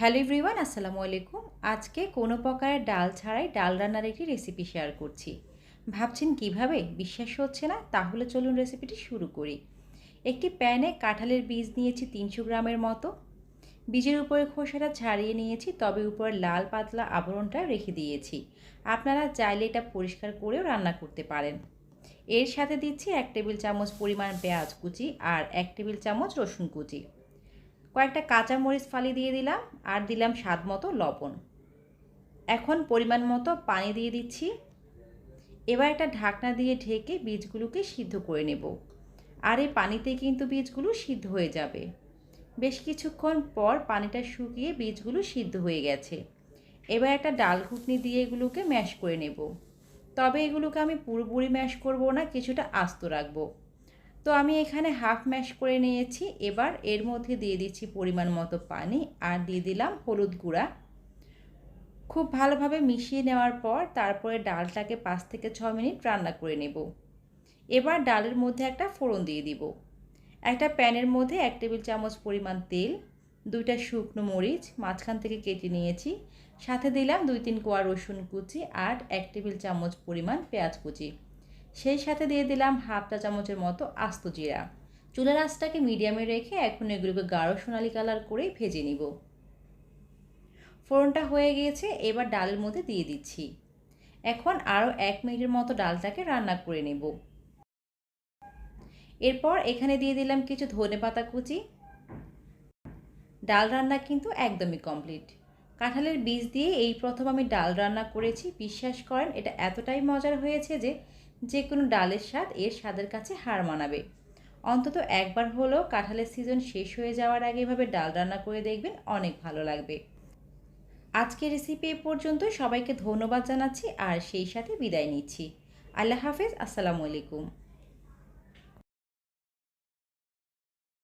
Hello everyone, আসসালামু আলাইকুম। আজকে কোনো প্রকারের ডাল ছাড়াই ডাল রান্নার একটি রেসিপি শেয়ার করছি। ভাবছেন কীভাবে? বিশ্বাস হচ্ছে না? তাহলে চলুন রেসিপিটি শুরু করি। একটি প্যানে কাঁঠালের বীজ নিয়েছি তিনশো গ্রামের মতো। বীজের উপরে খোসাটা ছাড়িয়ে নিয়েছি, তবে উপরে লাল পাতলা আবরণটা রেখে দিয়েছি। আপনারা চাইলে এটা পরিষ্কার করেও রান্না করতে পারেন। এর সাথে দিচ্ছি এক টেবিল চামচ পরিমাণ পেঁয়াজ কুচি আর এক টেবিল চামচ রসুন কুচি। কয়েকটা কাঁচা মরিচ ফালি দিয়ে দিলাম আর দিলাম স্বাদ মতো লবণ। এখন পরিমাণ মতো পানি দিয়ে দিচ্ছি। এবার একটা ঢাকনা দিয়ে ঢেকে বীজগুলোকে সিদ্ধ করে নেব। আর এই পানিতে কিন্তু বীজগুলো সিদ্ধ হয়ে যাবে। বেশ কিছুক্ষণ পর পানিটা শুকিয়ে বীজগুলো সিদ্ধ হয়ে গেছে। এবার একটা ডাল ঘুটনি দিয়ে এগুলোকে ম্যাশ করে নেব। তবে এগুলোকে আমি পুরোপুরি ম্যাশ করব না, কিছুটা আস্ত রাখব। তো আমি এখানে হাফ ম্যাশ করে নিয়েছি। এবার এর মধ্যে দিয়ে দিচ্ছি পরিমাণ মতো পানি আর দিয়ে দিলাম হলুদ গুঁড়া। খুব ভালোভাবে মিশিয়ে নেওয়ার পর তারপরে ডালটাকে পাঁচ থেকে ছ মিনিট রান্না করে নেব। এবার ডালের মধ্যে একটা ফোড়ন দিয়ে দিব। একটা প্যানের মধ্যে এক টেবিল চামচ পরিমাণ তেল, দুইটা শুকনো মরিচ মাঝখান থেকে কেটে নিয়েছি। সাথে দিলাম দুই তিন কোয়া রসুন কুচি আর এক টেবিল চামচ পরিমাণ পেঁয়াজ কুচি। সেই সাথে দিয়ে দিলাম হাফ চা চামচের মতো আস্ত জিরা। চুলার আঁচটাকে মিডিয়ামে রেখে এখন এগুলোকে গাঢ় সোনালি কালার করেই ভেজে নিব। ফোড়নটা হয়ে গিয়েছে, এবার ডালের মধ্যে দিয়ে দিচ্ছি। এখন আরও এক মিনিটের মতো ডালটাকে রান্না করে নেব। এরপর এখানে দিয়ে দিলাম কিছু ধনে পাতা কুচি। ডাল রান্না কিন্তু একদমই কমপ্লিট কাঁঠালের বীজ দিয়ে এই প্রথম আমি ডাল রান্না করেছি। বিশ্বাস করেন, এটা এতটাই মজার হয়েছে যে যে কোনো ডালের স্বাদ এর স্বাদের কাছে হার মানাবে। অন্তত একবার হলেও কাঁঠালের সিজন শেষ হয়ে যাওয়ার আগে এভাবে ডাল রান্না করে দেখবেন, অনেক ভালো লাগবে। আজকের রেসিপি এ পর্যন্ত সবাইকে ধন্যবাদ জানাচ্ছি, আর সেই সাথে বিদায় নিচ্ছি। আল্লাহ হাফেজ, আসসালামু আলাইকুম।